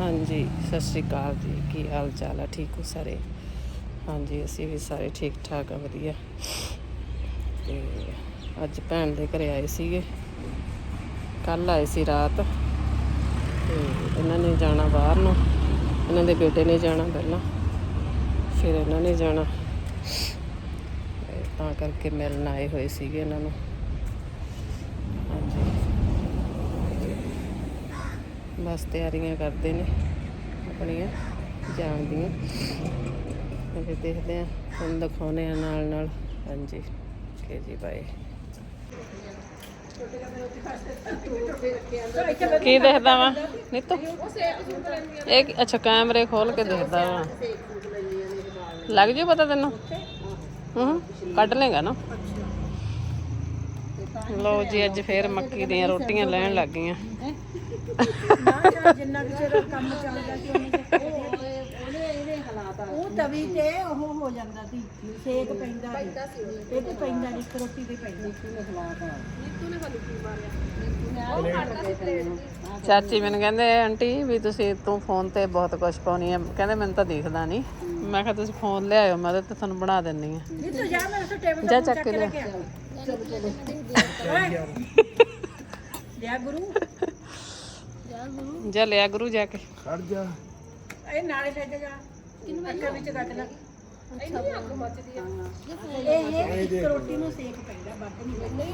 ਹਾਂਜੀ, ਸਤਿ ਸ਼੍ਰੀ ਅਕਾਲ ਜੀ। ਕੀ ਹਾਲ ਚਾਲ ਆ? ਠੀਕ ਹੋ ਸਾਰੇ? ਹਾਂਜੀ, ਅਸੀਂ ਵੀ ਸਾਰੇ ਠੀਕ ਠਾਕ ਆ, ਵਧੀਆ। ਤੇ ਅੱਜ ਭੈਣ ਦੇ ਘਰੇ ਆਏ ਸੀਗੇ। ਕੱਲ ਆਏ ਸੀ ਰਾਤ। ਤੇ ਇਹਨਾਂ ਨੇ ਜਾਣਾ ਬਾਹਰ ਨੂੰ। ਇਹਨਾਂ ਦੇ ਬੇਟੇ ਨੇ ਜਾਣਾ ਪਹਿਲਾਂ। ਫਿਰ ਇਹਨਾਂ ਨੇ ਜਾਣਾ। ਤਾਂ ਕਰਕੇ ਮਿਲਣ ਆਏ ਹੋਏ ਸੀਗੇ ਇਹਨਾਂ ਨੂੰ ਹਾਂਜੀ ਬਸ ਤਿਆਰੀਆਂ ਕਰਦੇ ਨੇ ਆਪਣੀਆਂ ਜਾਣ ਦੀਆਂ ਅਜੇ ਦੇਖਦੇ ਆ ਹੁਣ ਦਿਖਾਉਨੇ ਆ ਨਾਲ ਨਾਲ। ਹਾਂਜੀ ਕੇ ਜੀ ਬਾਏ ਕੀ ਦੇਖਦਾ ਵਾ? ਨੀਤੂ? ਇਹ ਅੱਛਾ, ਕੈਮਰੇ ਖੋਲ ਕੇ ਦੇਖਦਾ ਵਾ। ਲੱਗ ਜੂ ਪਤਾ ਤੈਨੂੰ? ਹੂੰ, ਕੱਢ ਲੇਗਾ ਨਾ। ਲਓ ਜੀ, ਅੱਜ ਫੇਰ ਮੱਕੀ ਦੀਆਂ ਰੋਟੀਆਂ ਲੈਣ ਲੱਗ ਗਈਆਂ। ਜਿੰਨਾ ਕੁ ਚਿਰ ਕੰਮ ਚੱਲਦਾ ਸੀ ਉਹਨੇ ਉਹਦੇ ਇਹਦੇ ਹਾਲਾਤ ਆ ਉਹ ਤਵੀ ਤੇ ਉਹ ਹੋ ਜਾਂਦਾ ਸੀ ਸੇਕ ਪੈਂਦਾ ਸੀ। ਇਹ ਤੇ ਪੈਂਦਾ ਨਹੀਂ ਇੱਕ ਰੋਟੀ ਤੇ ਪੈਂਦੀ ਸੀ। ਹਾਲਾਤ ਆ। ਚਾਚੀ ਮੈਨੂੰ ਕਹਿੰਦੇ ਆਂਟੀ ਵੀ ਤੁਸੀਂ ਤੂੰ ਫੋਨ ਤੇ ਬਹੁਤ ਕੁਝ ਪਾਉਣੀ ਆ। ਕਹਿੰਦੇ ਮੈਨੂੰ ਤਾਂ ਦਿਖਦਾ ਨਹੀਂ। ਮੈਂ ਕਿਹਾ ਤੁਸੀਂ ਫੋਨ ਲਿਆਇਓ ਮੈਂ ਤਾਂ ਤੁਹਾਨੂੰ ਬਣਾ ਦਿੰਨੀ ਆ। ਨਹੀਂ ਤੂੰ ਜਾ ਮੇਰੇ ਤੋਂ ਟੇਬਲ ਜਾ ਚੱਕ ਕੇ ਲਿਆ। ਲਿਆ ਗੁਰੂ। ਜਾ ਲਿਆ ਗੁਰੂ ਜਾ ਕੇ ਖੜ ਜਾ ਇਹ ਨਾਲੇ ਲੈ ਜਾ ਕਿੰਨੂੰ ਅੱਖਾਂ ਵਿੱਚ ਕੱਟ ਲੈ ਇੰਨੀ ਅੱਗ ਮੱਚਦੀ ਆ ਇਹ ਇੱਕ ਰੋਟੀ ਨੂੰ ਸੇਕ ਪੈਂਦਾ ਵੱਧ ਨਹੀਂ ਪੈਂਦਾ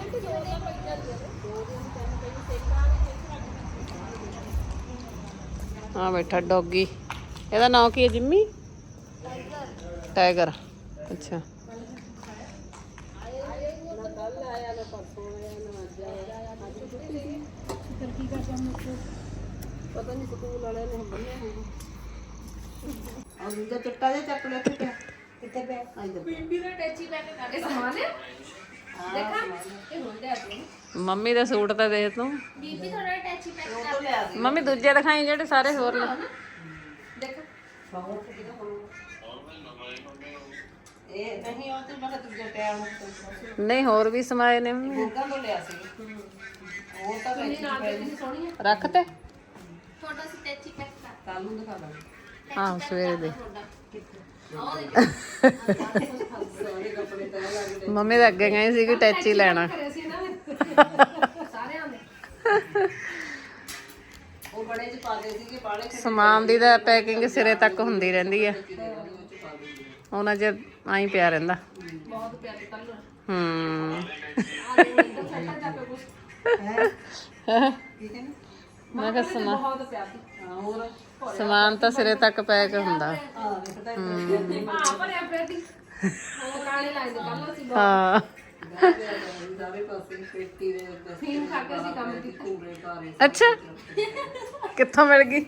ਹਾਂ ਬੈਠਾ ਡੌਗੀ ਇਹਦਾ ਨਾਮ ਕੀ ਹੈ ਜਿੰਮੀ ਟਾਈਗਰ ਅੱਛਾ ਔਰ ਦੂਜਾ ਚਿੱਟਾ ਜਿਹਾ ਚੱਕ ਲਿਆ ਕਿੱਥੇ ਕਿੱਥੇ ਪਿਆ ਮੰਮੀ ਦਾ ਸੂਟ ਤਾਂ ਦੇਖ ਤੂੰ। ਮੰਮੀ ਦੂਜੇ ਦਿਖਾਈ ਜਿਹੜੇ ਸਾਰੇ ਹੋਰ ਨੇ। ਇਹ ਨਹੀਂ ਉਹ ਤੇ ਮੈਂ ਕਿਹਾ ਦੂਜਾ ਟਾਈਮ ਨਹੀਂ ਹੋਰ ਵੀ ਸਮਾਏ ਨੇ ਮੰਮੀ। ਭੋਗਾ ਤੋਂ ਲਿਆ ਸੀ। ਉਹ ਤਾਂ ਪੈਂਦੀ ਰੱਖ ਤੇ। ਕੱਲ ਹਾਂ ਸਵੇਰੇ ਦੇ। ਮੰਮੀ ਤਾਂ ਅੱਗੇ ਗਏ ਸੀ ਕਿ ਟੈਚੀ ਲੈਣਾ। ਉਹ ਬੜੇ ਚ ਪਾ ਦੇ ਸੀਗੇ ਬਾਲੇ ਸਮਾਨ ਦੀ ਤਾਂ ਪੈਕਿੰਗ ਸਿਰੇ ਤੱਕ ਹੁੰਦੀ ਰਹਿੰਦੀ ਆ। ਉਹਨਾਂ ਚ ਆਈ ਪਿਆ ਰਹਿੰਦਾ। ਹੂੰ। ਮੈਂ ਕਿਹਾ ਸਮਾਨ ਹਾਂ ਹੋਰ? ਸਮਾਨ ਤਾਂ ਸਿਰੇ ਤੱਕ ਪੈਕ ਹੁੰਦਾ। ਆ ਵੇਖਦਾ ਹਾਂ। ਦਾਵੇ ਪਾਸੇ ਪੇਟੀ ਦੇ ਉੱਤੇ ਫੀਮ ਖਾ ਕੇ ਸੀ ਕੰਮ ਦੀ ਕੂੜੇ ਪਾਰੇ ਅੱਛਾ। ਕਿੱਥੋਂ ਮਿਲ ਗਈ?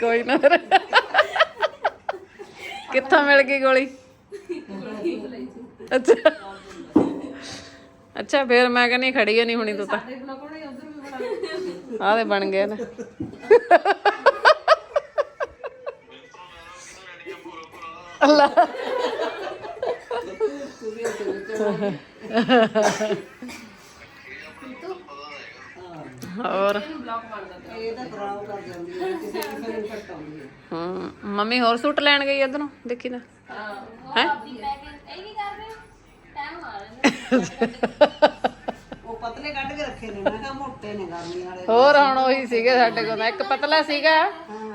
ਕੋਈ ਨਾ ਫਿਰ। ਕਿੱਥੋਂ ਮਿਲ ਗਈ ਗੋਲੀ। ਅੱਛਾ। ਅੱਛਾ ਫਿਰ ਮੈਂ ਕਹਿੰਦੀ ਖੜੀ ਹੋ ਨਹੀਂ ਹੁਣੀ ਤੂੰ ਤਾਂ। ਆਹ ਦੇ ਬਣ ਗਏ ਨੇ। ਅੱਲਾ। ਹੋਰ? ਮੰਮੀ ਹੋਰ ਸੂਟ ਲੈਣ ਗਈ ਉਧਰੋਂ ਦੇਖੀ ਨਾ। ਹੈ। ਉਹ ਪਤਲੇ ਕੱਢ ਕੇ ਰੱਖੇ ਨੇ ਮੈਂ ਕਿਹਾ ਮੋਟੇ ਨੇ ਗਰਮੀ ਵਾਲੇ। ਹੋਰ ਹੁਣ ਉਹੀ ਸੀਗੇ ਸਾਡੇ ਕੋਲ ਇੱਕ ਪਤਲਾ ਸੀਗਾ।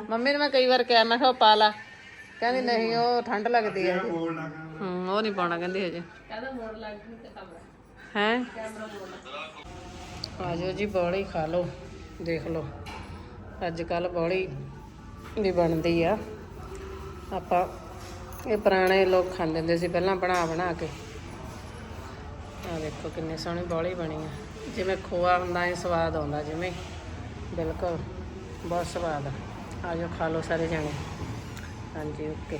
ਮੰਮੀ ਨੂੰ ਮੈਂ ਕਈ ਵਾਰ ਕਿਹਾ ਮੈਂ ਕਿਹਾ ਉਹ ਪਾ ਲਾ ਕਹਿੰਦੀ ਨਹੀਂ ਉਹ ਠੰਡ ਲੱਗਦੀ ਹੈ ਹੂੰ ਉਹ ਨਹੀਂ ਪਾਉਣਾ ਕਹਿੰਦੀ ਹਜੇ। ਕਹਿੰਦਾ ਮੋੜ ਲੱਗ ਤੇ ਕਮਰਾ ਹੈ ਆਜੋ ਜੀ। ਬੋਲੀ ਖਾ ਲਓ ਦੇਖ ਲਓ। ਅੱਜ ਕੱਲ ਬੋਲੀ ਵੀ ਬਣਦੀ ਆ। ਆਪਾਂ ਇਹ ਪੁਰਾਣੇ ਲੋਕ ਖਾਂਦੇ ਹੁੰਦੇ ਸੀ ਪਹਿਲਾਂ ਬਣਾ ਬਣਾ ਕੇ। ਆ ਦੇਖੋ ਕਿੰਨੀ ਸੋਹਣੀ ਬੋਲੀ ਬਣੀ ਆ। ਜਿਵੇਂ ਖੋਆ ਹੁੰਦਾ ਹੈ ਸਵਾਦ ਆਉਂਦਾ ਜਿਵੇਂ। ਬਿਲਕੁਲ, ਬਹੁਤ ਸਵਾਦ ਆ। ਆ ਜਾਓ, ਖਾ ਲਓ ਸਾਰੇ ਜਾਣੇ। ਹਾਂਜੀ, ਓਕੇ।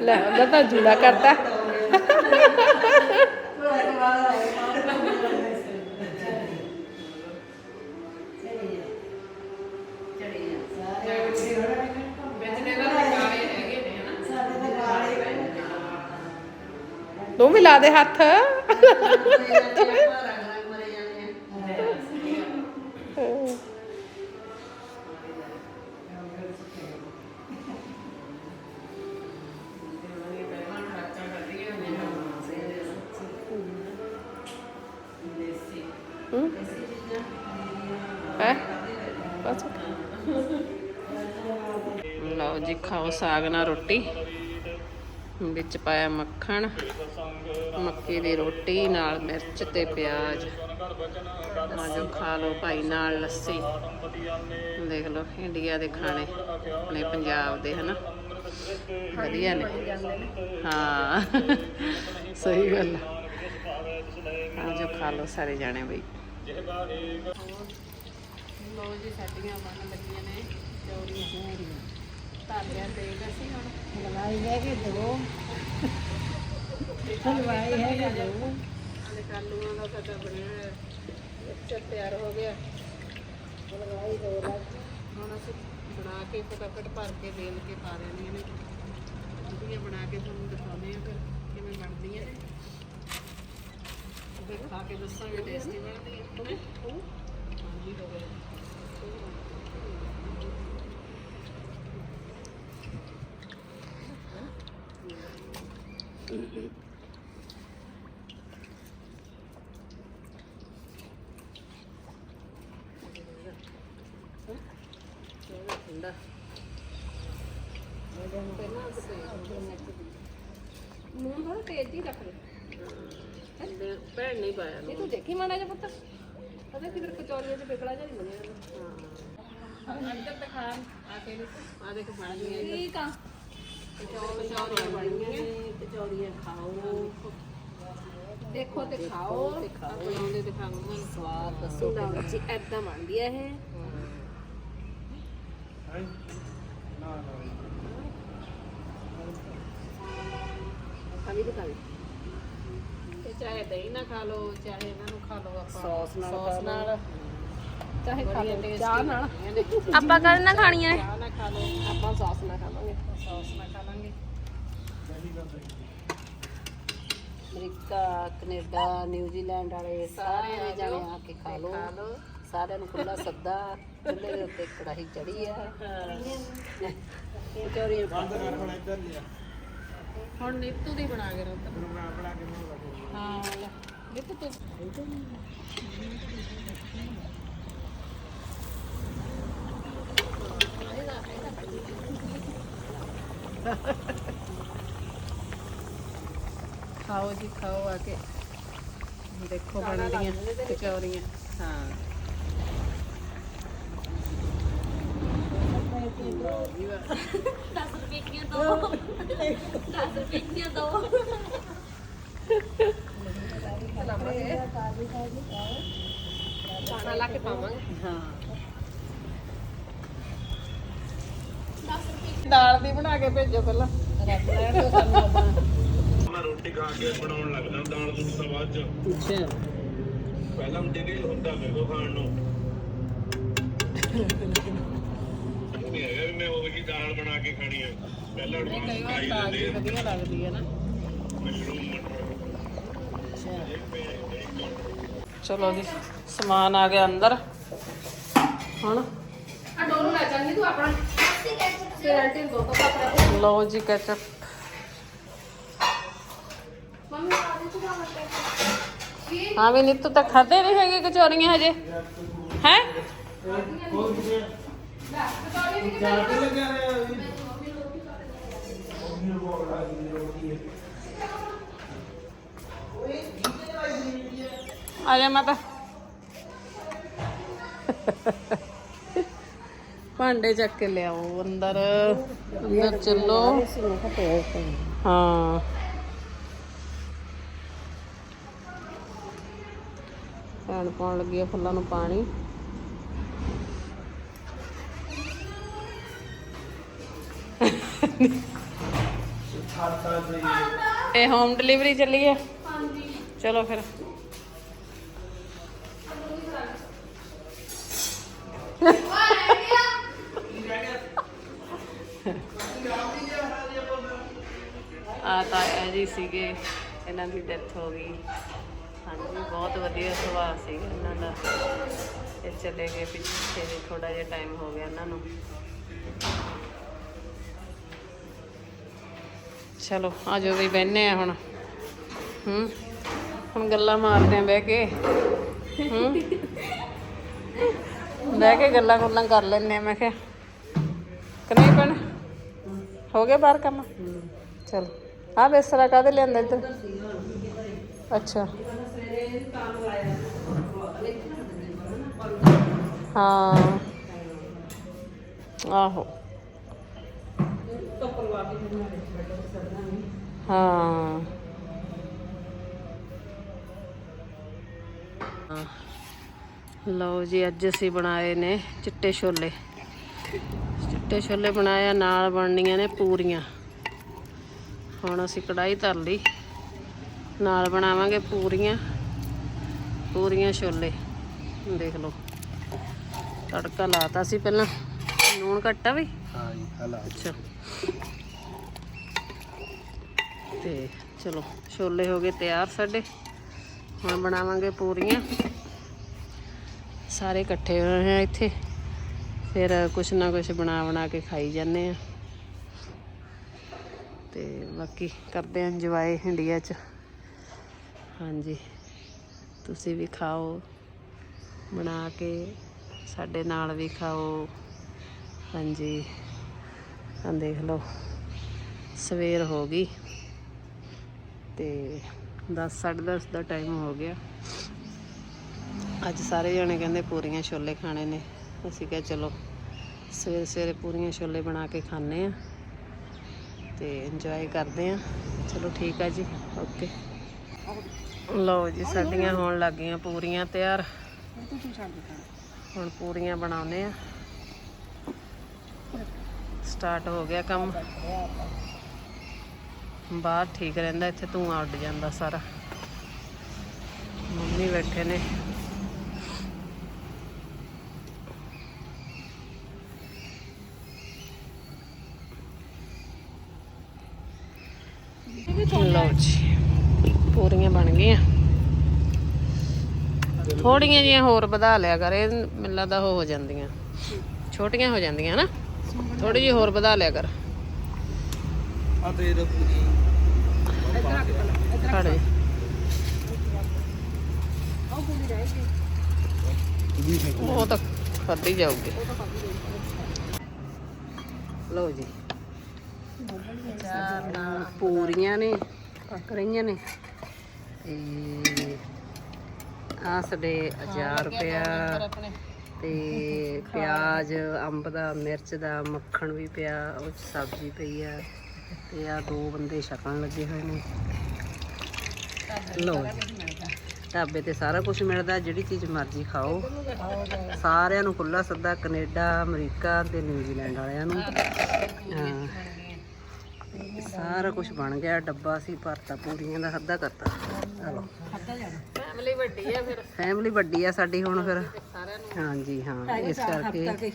ਲੈ ਉਹਦਾ ਤਾਂ ਜੂੜਾ ਕਰਤਾ। ਤੂੰ ਵੀ ਲਾ ਦੇ ਹੱਥ। ਸਾਗ ਨਾਲ ਰੋਟੀ, ਵਿੱਚ ਪਾਇਆ ਮੱਖਣ, ਮੱਕੀ ਦੀ ਰੋਟੀ, ਨਾਲ ਮਿਰਚ ਤੇ ਪਿਆਜ਼। ਆਜੋ ਖਾ ਲਓ ਭਾਈ, ਨਾਲ ਲੱਸੀ। ਦੇਖ ਲਓ, ਇੰਡੀਆ ਦੇ ਖਾਣੇ, ਆਪਣੇ ਪੰਜਾਬ ਦੇ, ਹਨਾ? ਵਧੀਆ ਨੇ। ਹਾਂ, ਸਹੀ ਗੱਲ ਆਜੋ ਖਾ ਲਓ ਸਾਰੇ ਜਾਣੇ ਬਈ। ਲਓ ਜੀ ਸਾਡੀਆਂ ਬਣ ਲੱਗੀਆਂ ਨੇ। ਚੌੜੀਆਂ ਧਾਰਿਆ ਤੇ ਅਸੀਂ ਹੁਣ। ਹਲਵਾਈ ਹੈ ਕਿ ਦੋ। ਹਲਵਾਈ ਹੈ ਕਿ ਦੋ। ਆਲੇ ਕਾਲੂਆਂ ਦਾ ਸਾਡਾ ਬਣਿਆ ਮਿਕਸਚਰ ਤਿਆਰ ਹੋ ਗਿਆ। ਹਲਵਾਈ ਦੋ ਲੱਗ ਹੁਣ ਅਸੀਂ ਬਣਾ ਕੇ ਫਟਾਫਟ ਭਰ ਕੇ ਵੇਲ ਕੇ ਪਾ ਦੇਣੀਆਂ ਨੇ ਜਿਹੜੀਆਂ ਬਣਾ ਕੇ ਤੁਹਾਨੂੰ ਦਿਖਾਉਂਦੇ ਆ ਫਿਰ ਕਿਵੇਂ ਬਣਦੀਆਂ ਨੇ ਫਿਰ ਖਾ ਕੇ ਦੱਸਾਂਗੇ ਟੇਸਟੀ ਬਣਦੀਆਂ ਨੇ ਹਾਂਜੀ ਹੋ ਗਿਆ। ਨੂਨ ਥੋੜਾ ਤੇਜ਼ ਹੀ ਰੱਖ ਦੇ। ਤੇ ਭੈਣ ਨਹੀਂ ਪਾਇਆ ਇਹ ਤੂੰ ਦੇਖੀ ਮਾੜਾ ਜਿਹਾ ਪੁੱਤ ਪਤਾ ਕਿ ਫਿਰ ਕਚੌਰੀਆਂ ਤੇ ਪਿਕੜਾ ਜਿਹਾ ਨਹੀਂ ਬਣਿਆ। ਹਾਂ। ਅੰਦਰ ਖਾਣ ਆ ਕੇ ਆ ਦੇਖ ਬਣ ਗਈਆਂ ਠੀਕ ਆ। ਕਚੌਰੀਆਂ ਬਣ ਗਈਆਂ ਕਚੌਰੀਆਂ ਖਾਓ। ਦੇਖੋ ਤੇ ਖਾਓ। ਤੇ ਖਾਓ ਬਣਾਉਂਦੇ ਦਿਖਾਉਂਗਾ ਸਵਾਦ ਦੱਸੋ ਲਓ ਜੀ ਐਦਾਂ ਬਣਦੀ ਹੈ ਇਹ। ਦਿਖਾ ਦੇ ਤੇ ਚਾਹੇ ਦਹੀਂ ਨਾਲ ਖਾ ਲਓ ਚਾਹੇ ਇਹਨਾਂ ਨੂੰ ਖਾ ਲਓ ਆਪਾਂ। ਸੌਸ ਨਾਲ ਸੌਸ ਖਾ ਲਓ। ਨਾਲ। ਚਾਹੇ ਖਾ ਲਓ ਚਾਹ ਨਾਲ। ਨੇ। ਆਪਾਂ ਕੱਲ ਨਾ ਖਾਣੀਆਂ ਨੇ। ਚਾਹ ਨਾਲ ਖਾ ਲਓ ਆਪਾਂ ਸੌਸ ਨਾਲ ਖਾਵਾਂਗੇ। ਸੌਸ ਨਾਲ ਖਾ ਲਾਂਗੇ ਅਮਰੀਕਾ ਕੈਨੇਡਾ ਨਿਊਜ਼ੀਲੈਂਡ ਵਾਲੇ ਸਾਰੇ ਆ ਜਾਣੇ ਆ ਕੇ ਖਾ ਲਓ। ਸਾਰਿਆਂ ਨੂੰ ਖੁੱਲਾ ਸੱਦਾ ਚੁੱਲ੍ਹੇ ਦੇ ਉੱਤੇ ਕੜਾਹੀ ਚੜੀ ਆ। ਕਚੌਰੀਆਂ ਹੁਣ ਨੀਤੂ ਦੀ ਬਣਾ ਕੇ ਰੱਖ। ਹਾਂ ਲੈ। ਨੀਤੂ ਤੂੰ ਖਾਓ ਜੀ ਖਾਓ ਆ ਕੇ। ਦੇਖੋ ਬਣਦੀਆਂ ਕਚੌਰੀਆਂ। ਹਾਂ। 10 ਰੁਪਏ ਦੀਆਂ ਦੋ? 10 ਰੁਪਏ ਦੀਆਂ ਦੋ? ਖਾਣਾ ਲਾ ਕੇ ਪਾਵਾਂਗੇ। ਹਾਂ। ਦਾਲ ਦੀ ਬਣਾ ਕੇ ਭੇਜੋ ਪਹਿਲਾਂ। ਰੱਖ ਲੈਣ ਤੋਂ ਸਾਨੂੰ ਆਪਾਂ ਮੈਂ ਰੋਟੀ ਖਾ ਕੇ ਬਣਾਉਣ ਲੱਗਦਾ ਦਾਲ ਦੂਲ ਤੋਂ ਬਾਅਦ ਚ। ਅੱਛਾ। ਪਹਿਲਾਂ ਹੁੰਦੇ ਕਿ ਹੁੰਦਾ ਮੇਰੇ ਕੋਲ ਖਾਣ ਨੂੰ। ਇਹ ਨਹੀਂ ਹੈਗਾ ਵੀ ਮੈਂ ਉਹ ਜੀ ਦਾਲ ਬਣਾ ਕੇ ਖਾਣੀ ਹੈ ਪਹਿਲਾਂ ਕਈ ਐਡਵਾਂਸ ਵਾਰ ਖਾਈ ਤਾਜ਼ੀ ਦਿੰਦੇ ਵਧੀਆ ਲੱਗਦੀ ਹੈ ਨਾ। ਮਸ਼ਰੂਮ ਮਟਰ। ਚਲੋ ਜੀ ਸਮਾਨ ਆ ਗਿਆ ਅੰਦਰ। ਹੁਣ? ਆ ਡੋਲੂ ਲੈ ਚੱਲਨੀ ਤੂੰ ਆਪਣਾ। ਨੂੰ ਦੋ ਤੋਂ ਪਾਪਾ ਲਓ ਜੀ ਕੈਚਅਪ ਮੰਮੀ ਆ ਦੇ ਤੂੰ ਮਤੇ ਹਾਂ ਵੀ ਨਿੱਤੂ ਤਾਂ ਖਾਦੇ ਨਹੀਂ ਹੈਗੇ ਕਚੌਰੀਆਂ ਹਜੇ ਹੈ ਆ ਜਾ ਮਾਤਾ ਭਾਂਡੇ ਚੱਕ ਕੇ ਲਿਆਓ ਅੰਦਰ। ਅੰਦਰ ਚੱਲੋ। ਹਾਂ। ਭੈਣ ਪਾਉਣ ਲੱਗੀ ਆ ਫੁੱਲਾਂ ਨੂੰ ਪਾਣੀ। ਇਹ ਹੋਮ ਡਿਲੀਵਰੀ ਚੱਲੀ ਹੈ ਹਾਂਜੀ। ਚਲੋ ਫਿਰ। ਤਾਇਆ ਜੀ ਸੀਗੇ ਇਹਨਾਂ ਦੀ ਡੈਥ ਹੋ ਗਈ। ਹਾਂਜੀ ਬਹੁਤ ਵਧੀਆ ਸੁਭਾਅ ਸੀ ਇਹਨਾਂ ਦਾ। ਇਹ ਚਲੇ ਗਏ ਪਿੱਛੇ ਜਿਹੇ ਥੋੜਾ ਜਿਹਾ ਟਾਈਮ ਹੋ ਗਿਆ ਇਹਨਾਂ ਨੂੰ। ਚਲੋ ਆ ਜਾਓ ਵੀ ਬਹਿਨੇ ਆ ਹੁਣ। ਹੂੰ ਹੁਣ ਗੱਲਾਂ ਮਾਰਦੇ ਆ ਬਹਿ ਕੇ। ਹੂੰ ਬਹਿ ਕੇ ਗੱਲਾਂ ਗੁੱਲਾਂ ਕਰ ਲੈਨੇ ਆ ਮੈਂ ਕਿਹਾ। ਕਿ ਨਹੀਂ ਭੈਣ ਹੋ ਗਿਆ ਬਾਹਰ ਕੰਮ? ਚਲ। ਆ ਬੇਸਰਾ ਕਾਹਦੇ ਲਿਆਂਦਾ ਇੱਧਰ? ਅੱਛਾ। ਹਾਂ। ਆਹੋ। ਹਾਂ। ਹਾਂ। ਲਓ ਜੀ, ਅੱਜ ਅਸੀਂ ਬਣਾਏ ਨੇ ਚਿੱਟੇ ਛੋਲੇ। ਚਿੱਟੇ ਛੋਲੇ ਬਣਾਏ ਨਾਲ ਬਣਨੀਆਂ ਨੇ ਪੂਰੀਆਂ। ਹੁਣ ਅਸੀਂ ਕੜਾਈ ਧਰ ਲਈ। ਨਾਲ ਬਣਾਵਾਂਗੇ ਪੂਰੀਆਂ ਪੂਰੀਆਂ ਛੋਲੇ। ਦੇਖ ਲਓ ਤੜਕਾ ਲਾਤਾ ਸੀ ਪਹਿਲਾਂ। ਲੂਣ ਘੱਟਾ ਵੀ? ਹਾਂ ਜੀ ਹਲਾ ਅੱਛਾ ਤੇ ਚਲੋ ਛੋਲੇ ਹੋ ਗਏ ਤਿਆਰ ਸਾਡੇ। ਹੁਣ ਬਣਾਵਾਂਗੇ ਪੂਰੀਆਂ। ਸਾਰੇ ਇਕੱਠੇ ਹੋਏ ਆ ਇੱਥੇ। ਫਿਰ ਕੁਛ ਨਾ ਕੁਛ ਬਣਾ ਬਣਾ ਕੇ ਖਾਈ ਜਾਂਦੇ ਆ। ਤੇ ਬਾਕੀ ਕਰਦੇ ਆ ਇੰਜੋਏ ਇੰਡੀਆ 'ਚ। ਹਾਂਜੀ। ਤੁਸੀਂ ਵੀ ਖਾਓ। ਬਣਾ ਕੇ ਸਾਡੇ ਨਾਲ ਵੀ ਖਾਓ। ਹਾਂਜੀ। ਆ ਦੇਖ ਲਓ। ਸਵੇਰ ਹੋ ਗਈ। ਤੇ 10 10:30 ਦਾ ਟਾਈਮ ਹੋ ਗਿਆ। ਅੱਜ ਸਾਰੇ ਜਣੇ ਕਹਿੰਦੇ ਪੂਰੀਆਂ ਛੋਲੇ ਖਾਣੇ ਨੇ। ਅਸੀਂ ਕਿਹਾ ਚਲੋ ਸਵੇਰੇ ਸਵੇਰੇ ਪੂਰੀਆਂ ਛੋਲੇ ਬਣਾ ਕੇ ਖਾਣੇ ਆ। ਤੇ ਇੰਜੋਏ ਕਰਦੇ ਆ। ਚਲੋ ਠੀਕ ਆ ਜੀ ਓਕੇ ਲਓ ਜੀ, ਸਾਡੀਆਂ ਹੋਣ ਲੱਗ ਗਈਆਂ ਪੂਰੀਆਂ ਤਿਆਰ। ਹੁਣ ਪੂਰੀਆਂ ਬਣਾਉਨੇ ਆ। ਸਟਾਰਟ ਹੋ ਗਿਆ ਕੰਮ। ਬਾਹਰ ਠੀਕ ਰਹਿੰਦਾ, ਇੱਥੇ ਧੂਆਂ ਉੱਡ ਜਾਂਦਾ ਸਾਰਾ। ਮੰਮੀ ਬੈਠੇ ਨੇ ਲਓ ਜੀ ਪੂਰੀਆਂ ਬਣ ਗਈਆਂ। ਥੋੜੀਆਂ ਜੀਆਂ ਹੋਰ ਵਧਾ ਲਿਆ ਕਰ ਇਹ ਮੈਨੂੰ ਲੱਗਦਾ ਹੋ ਜਾਂਦੀਆਂ। ਛੋਟੀਆਂ ਹੋ ਜਾਂਦੀਆਂ ਨਾ ਥੋੜੀ ਜਿਹੀ ਹੋਰ ਵਧਾ ਲਿਆ ਕਰ। ਆ ਤੇ ਇਹਦਾ ਪੂਰੀ ਖੜ ਜਾ। ਉਹ ਤਾਂ ਖਾਧੀ ਜਾਊਗੀ। ਲਓ ਜੀ। ਚਾਰ ਨਾਲ ਪੂਰੀਆਂ ਨੇ। ਪੱਕ ਰਹੀਆਂ ਨੇ। ਤੇ ਆ ਸਾਡੇ 1000 ਰੁਪਿਆ ਤੇ ਪਿਆਜ਼ ਅੰਬ ਦਾ ਮਿਰਚ ਦਾ ਮੱਖਣ ਵੀ ਪਿਆ ਉਹ 'ਚ ਸਬਜ਼ੀ ਪਈ ਆ। ਤੇ ਆ ਦੋ ਬੰਦੇ ਛਕਣ ਲੱਗੇ ਹੋਏ ਨੇ। ਜੀ। ਢਾਬੇ ਤੇ ਸਾਰਾ ਕੁਝ ਮਿਲਦਾ ਜਿਹੜੀ ਚੀਜ਼ ਮਰਜ਼ੀ ਖਾਓ। ਸਾਰਿਆਂ ਨੂੰ ਖੁੱਲਾ ਸੱਦਾ ਕੈਨੇਡਾ ਅਮਰੀਕਾ ਤੇ ਨਿਊਜ਼ੀਲੈਂਡ ਵਾਲਿਆਂ ਨੂੰ। ਹਾਂ ਸਾਰਾ ਕੁਝ ਬਣ ਗਿਆ ਡੱਬਾ ਸੀ ਭਰਤਾ ਪੂਰੀਆਂ ਦਾ ਅੱਧਾ ਕਰਤਾ। ਚਲੋ। ਫੈਮਿਲੀ ਵੱਡੀ ਆ ਫਿਰ। ਫੈਮਿਲੀ ਵੱਡੀ ਆ ਸਾਡੀ ਹੁਣ ਫਿਰ। ਹਾਂਜੀ ਹਾਂ ਇਸ ਕਰਕੇ।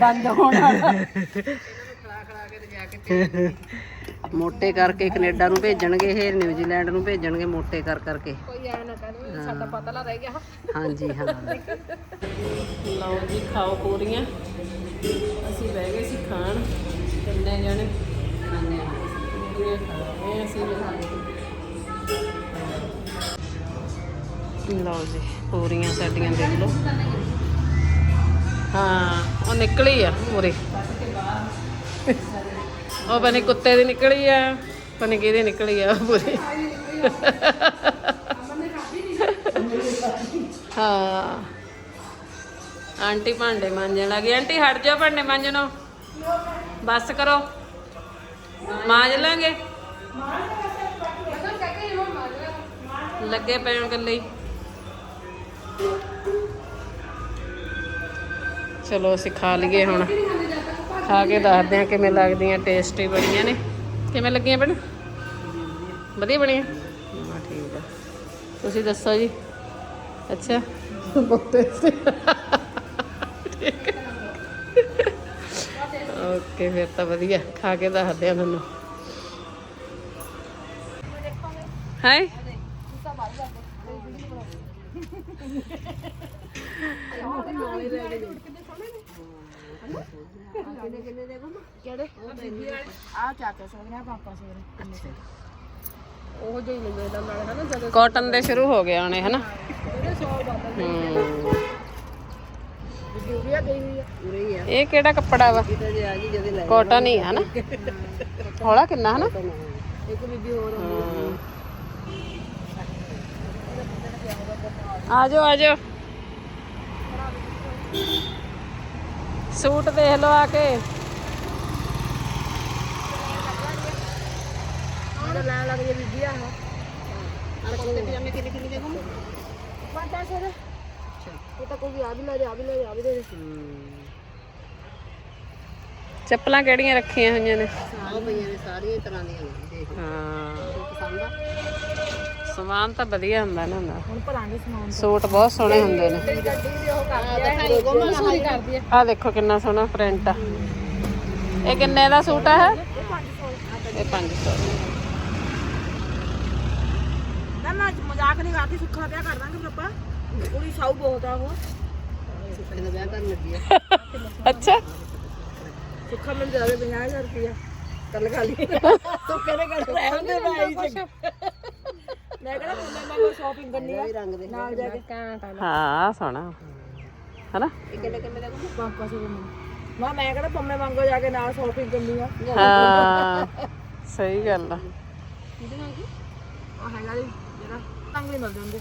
ਬੰਦ ਹੋਣਾ ਮੋਟੇ ਕਰਕੇ ਕੈਨੇਡਾ ਨੂੰ ਭੇਜਣਗੇ ਇਹ ਨਿਊਜ਼ੀਲੈਂਡ ਨੂੰ ਭੇਜਣਗੇ ਮੋਟੇ ਕਰ ਕਰਕੇ। ਕੋਈ ਐ ਨਾ ਕਹਦੇ ਸਾਡਾ ਪਤਲਾ ਰਹਿ ਗਿਆ। ਹਾਂਜੀ ਹਾਂ। ਲਓ ਜੀ ਖਾਓ ਪੂਰੀਆਂ। ਅਸੀਂ ਬਹਿ ਗਏ ਸੀ ਖਾਣ ਕਿੰਨੇ ਜਣੇ ਖਾਣੇ ਪੂਰੀਆਂ ਖਾ ਰਹੇ ਅਸੀਂ ਲਓ ਜੀ, ਪੂਰੀਆਂ ਸਾਡੀਆਂ ਦੇਖ ਲਓ। ਉਹ ਨਿਕਲੀ ਆ ਪੂਰੀ। ਉਹ ਬਣੀ ਕੁੱਤੇ ਦੀ ਨਿਕਲੀ ਆ ਬਣੀ ਕਿਹਦੀ ਨਿਕਲੀ ਆ ਉਹ ਪੂਰੀ। ਹਾਂ। ਆਂਟੀ ਭਾਂਡੇ ਮਾਂਜਣ ਲੱਗੀ ਆਂਟੀ, ਹਟ ਜਾਓ ਭਾਂਡੇ ਮਾਂਜਣੋਂ। ਬਸ ਕਰੋ। ਮਾਂਜ ਲਾਂਗੇ। ਲੱਗੇ ਪੈਣ ਗੱਲੇ ਹੀ। ਚਲੋ, ਅਸੀਂ ਖਾ ਲਈਏ ਹੁਣ। ਖਾ ਕੇ ਦੱਸਦੇ ਆ ਕਿਵੇਂ ਲੱਗਦੀਆਂ ਟੇਸਟੀ ਬਣੀਆਂ ਨੇ। ਕਿਵੇਂ ਲੱਗੀਆਂ ਬਣ ਵਧੀਆ ਬਣੀਆਂ? ਹਾਂ, ਠੀਕ ਆ। ਤੁਸੀਂ ਦੱਸੋ ਜੀ। ਅੱਛਾ। ਬਹੁਤ ਟੇਸਟੀ ਓਕੇ ਫਿਰ ਤਾਂ ਵਧੀਆ। ਖਾ ਕੇ ਦੱਸਦੇ ਆ ਤੁਹਾਨੂੰ ਹਾਈ ਆ ਚਾਚਾ ਸੋਹਣਾ ਪਾਪਾ ਸੋਹਣਾ ਉਹ ਜਿਹੀ ਨਹੀਂ ਮਿਲਦਾ ਨਾਲੇ ਹਨਾ ਜਦੋਂ ਕਾਟਨ ਦੇ ਸ਼ੁਰੂ ਹੋ ਗਏ ਆਣੇ ਹਨਾ? ਹੂੰ। ਇਹ ਕਿਹੜਾ ਕੱਪੜਾ ਵਾ? ਕਿਤੇ ਜੇ ਆ ਗਈ ਜਦੇ ਲੈ ਕਾਟਨ ਹੀ ਆ ਹਨਾ ਹੌਲਾ ਕਿੰਨਾ ਹਨਾ? ਇੱਕ ਬੀਬੀ ਹੋਰ। ਹੂੰ। ਆ ਜਾਓ ਆ ਜਾਓ। ਸੂਟ ਦੇਖ ਲਓ ਆ ਕੇ। ਉਹਦਾ ਲੈਣ ਲੱਗ ਜੇ ਬੀਬੀ ਆ ਹਾਂ। ਕੁੱਤੇ ਪਜਾਮੇ ਕਿੰਨੇ ਕਿੰਨੇ ਦੇ ਘੁੰਮ ਪਾਟਾ ਸਰ। ਉਹ ਤਾਂ ਕੋਈ ਆ ਵੀ ਲੈ ਜਾ ਆ ਵੀ ਲੈ ਜਾ ਆ ਵੀ ਦੇ ਦੇ। ਚੱਪਲਾਂ ਕਿਹੜੀਆਂ ਰੱਖੀਆਂ ਹੋਈਆਂ ਨੇ? ਆ ਪਈਆਂ ਨੇ ਸਾਰੀਆਂ ਤਰ੍ਹਾਂ ਦੀਆਂ ਨੇ ਦੇਖ ਹਾਂ। ਪਸੰਦ ਆ? ਸਮਾਨ ਤਾਂ ਵਧੀਆ ਹੁੰਦਾ ਨਾ ਹੁੰਦਾ। ਹੁਣ ਭਰਾਂਗੇ ਸਮਾਨ ਸੂਟ ਬਹੁਤ ਸੋਹਣੇ ਹੁੰਦੇ ਨੇ। ਗੱਡੀ ਵੀ ਉਹ ਕਰਦੀ ਆ ਗੋਮਾ ਮਸੂਰੀ ਕਰਦੀ ਆ। ਆ ਦੇਖੋ ਕਿੰਨਾ ਸੋਹਣਾ ਪ੍ਰਿੰਟ ਆ। ਇਹ ਕਿੰਨੇ ਦਾ ਸੂਟ ਆ ਇਹ? ਇਹ 500 ਨਾ ਮੈਂ ਮਜ਼ਾਕ ਨਹੀਂ ਕਰਦੀ ਸੁੱਖਾ ਪਿਆ ਕਰ ਦਾਂਗੇ ਫਿਰ ਆਪਾਂ। ਕੁੜੀ ਸਾਊ ਬਹੁਤ ਆ ਉਹ ਸੁੱਖੇ ਦਾ ਵਿਆਹ ਕਰਨ ਲੱਗੀ ਆ ਅੱਛਾ ਸੁੱਖਾ ਮਿਲ ਜਾਵੇ 50000 ਰੁਪਇਆ ਕੱਲ ਖਾ ਲਈ ਸੁੱਖੇ ਨੇ ਕੱਲ ਰਹਿ ਹੁੰਦੇ ਭਾਈ ਜੀ ਮੈਂ ਕਹਿੰਦਾ ਮੈਂ ਮੈਂ ਸ਼ਾਪਿੰਗ ਕਰਨੀ ਆ ਨਾਲ ਜਾ ਕੇ ਹਾਂ ਸੋਹਣਾ ਹਨਾ ਇਹ ਕਿੰਨੇ ਕਿੰਨੇ ਦਾ ਪਾਪਾ ਸੇ ਮੈਂ ਮੈਂ ਕਹਿੰਦਾ ਪੰਮੇ ਵਾਂਗੋ ਜਾ ਕੇ ਨਾਲ ਸ਼ਾਪਿੰਗ ਕਰਨੀ ਆ ਹਾਂ ਸਹੀ ਗੱਲ ਆ ਆ ਹੈਗਾ ਜੀ ਜਿਹੜਾ ਰੰਗ ਨਹੀਂ ਮਿਲ ਜਾਂਦੇ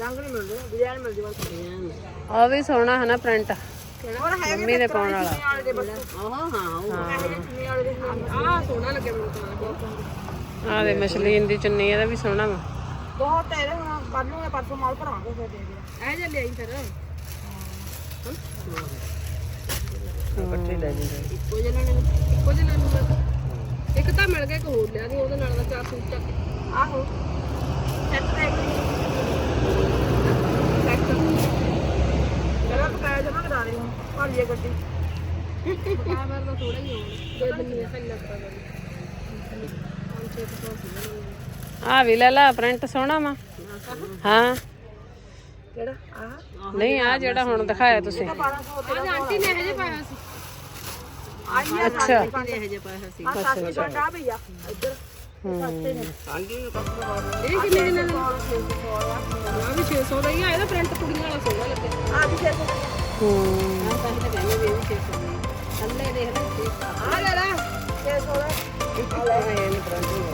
ਰੰਗ ਨਹੀਂ ਮਿਲਦੇ ਡਿਜ਼ਾਈਨ ਮਿਲ ਜਾਵੇ ਬਸ। ਆ ਵੀ ਸੋਹਣਾ ਹਨਾ ਪ੍ਰਿੰਟ ਹੋਰ ਮੰਮੀ ਦੇ ਪਾਉਣ ਵਾਲਾ ਵਾਲੇ। ਦੇ ਬਸ। ਹਾਂ ਹਾਂ ਉਹ ਇਹੋ ਜਿਹੇ ਚੁੰਨੀ ਵਾਲੇ ਦੇ ਆ ਸੋਹਣਾ ਲੱਗਿਆ ਮੈਨੂੰ ਤਾਂ। ਬਹੁਤ ਆ ਦੇ ਮਸ਼ਲੀਨ ਦੀ ਚੁੰਨੀ ਇਹਦਾ ਵੀ ਸੋਹਣਾ ਵਾ। ਬਹੁਤ ਕੱਲ ਨੂੰ ਮੈਂ ਪਰਸੋਂ ਮਾਲ ਭਰਾਂਗੇ ਫਿਰ ਦੇ ਦੇ ਇਹ ਜੇ ਲਿਆਈ ਫਿਰ। ਇਕੱਠੇ ਲੈ ਜਾਂਦੇ ਇੱਕੋ ਜਿਹੇ ਲੈਣੇ ਨੇ। ਇੱਕੋ ਜਿਹੇ ਲੈ ਲੂਗਾ ਇੱਕ ਤਾਂ ਮਿਲ ਗਿਆ ਇੱਕ ਹੋਰ ਲਿਆ ਦੀ ਉਹਦੇ ਨਾਲ ਦਾ ਚਾਰ ਸੂਟ ਚੱਕ। ਆਹੋ। ਸੈੱਟ ਦੇ ਸੈੱਟ ਲਈਏ ਗੱਡੀ। ਬਕਾਬਰ ਤਾਂ ਥੋੜਾ ਹੀ ਹੋਊਗਾ ਜੇ ਬੰਨੀ ਲੱਗਦਾ ਆ ਵੀ ਲੈ ਲਾ ਪ੍ਰਿੰਟ ਸੋਹਣਾ ਵਾ। ਹਾਂ। ਕਿਹੜਾ? ਆ ਨਹੀਂ ਆ ਜਿਹੜਾ ਹੁਣ ਦਿਖਾਇਆ ਤੁਸੀਂ। ਆ। ਆਂਟੀ ਨੇ ਹਜੇ ਪਾਇਆ ਸੀ। ਆਈ ਆ ਸਾਡੇ ਪੰਜ ਇਹ ਜੇ ਪਾਇਆ ਸੀ। ਬਸ ਸਾਸੀ ਪੰਡਾ ਭਈਆ। ਇੱਧਰ। ਸਸਤੇ ਨੇ। ਹਾਂਜੀ ਇਹ ਕਿੰਨੇ ਕਿੰਨੇ ਦਾ ਆ ਵੀ 600 ਦਾ ਹੀ ਆ ਇਹਦਾ ਪ੍ਰਿੰਟ ਕੁੜੀਆਂ ਵਾਲਾ ਸੋਹਣਾ ਲੱਗਿਆ। ਆ ਵੀ 600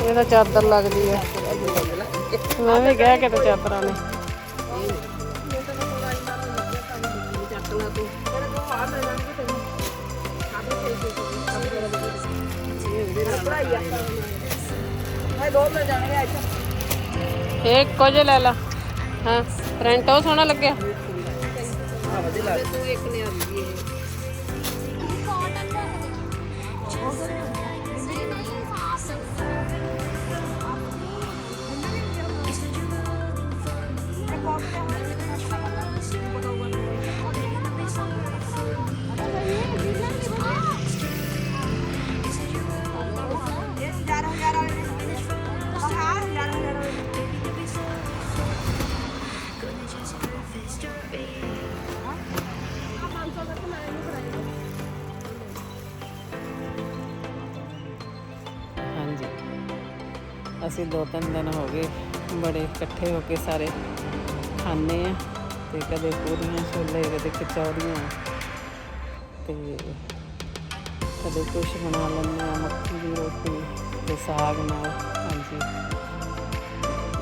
ਇਹ ਤਾਂ ਚਾਦਰ ਲੱਗਦੀ ਹੈ। ਮੈਂ ਵੀ ਕਹਿ ਕੇ ਤੇ ਚਾਦਰਾਂ ਨੇ। ਇਹ ਕੁਝ ਲੈ ਲਾ। ਹਾਂ ਪ੍ਰਿੰਟ ਉਹ ਸੋਹਣਾ ਲੱਗਿਆ। ਤੂੰ ਇੱਕ ਨੇ ਅਸੀਂ ਦੋ ਤਿੰਨ ਦਿਨ ਹੋ ਗਏ ਬੜੇ ਇਕੱਠੇ ਹੋ ਕੇ ਸਾਰੇ ਖਾਂਦੇ ਆ ਤੇ ਕਦੇ ਪੂਰੀਆਂ ਛੋਲੇ, ਕਦੇ ਕਚੌਰੀਆਂ ਤੇ ਕਦੇ ਕੁਛ ਬਣਾ ਲੈਂਦੇ ਆ ਮੱਕੀ ਦੀ ਰੋਟੀ ਤੇ ਸਾਗ ਨਾਲ। ਹਾਂਜੀ,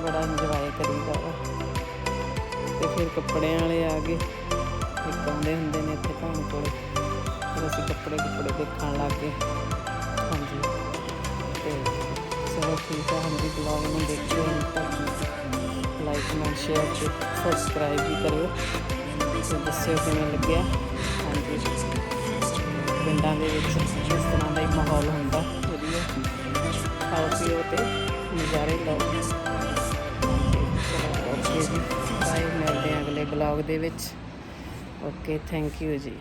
ਬੜਾ ਇੰਜੋਏ ਕਰੀਦਾ ਵਾ। ਤੇ ਫਿਰ ਕੱਪੜਿਆਂ ਵਾਲੇ ਆ ਗਏ। ਇੱਕ ਆਉਂਦੇ ਹੁੰਦੇ ਨੇ ਇੱਥੇ ਭੈਣ ਕੋਲ, ਫਿਰ ਅਸੀਂ ਕੱਪੜੇ ਕੁੱਪੜੇ ਦੇਖਣ ਲੱਗ ਗਏ। ਚਲੋ ਠੀਕ ਹੈ ਹਾਂਜੀ ਬਲੌਗ ਨੂੰ ਦੇਖਿਓ ਲਾਈਕ ਨਾਲ ਸ਼ੇਅਰ ਤੇ ਸਬਸਕ੍ਰਾਈਬ ਵੀ ਕਰਿਓ ਤੇ ਦੱਸਿਓ ਕਿਵੇਂ ਲੱਗਿਆ। ਹਾਂਜੀ, ਪਿੰਡਾਂ ਦੇ ਵਿੱਚ ਇਸ ਤਰ੍ਹਾਂ ਦਾ ਹੀ ਮਾਹੌਲ ਹੁੰਦਾ, ਵਧੀਆ। ਖਾਓ ਪੀਓ ਤੇ ਨਜ਼ਾਰੇ ਲਓ। ਓਕੇ ਜੀ ਬਾਏ ਮਿਲਦੇ ਹਾਂ ਅਗਲੇ ਬਲੌਗ ਦੇ ਵਿੱਚ। ਓਕੇ ਥੈਂਕ ਯੂ ਜੀ।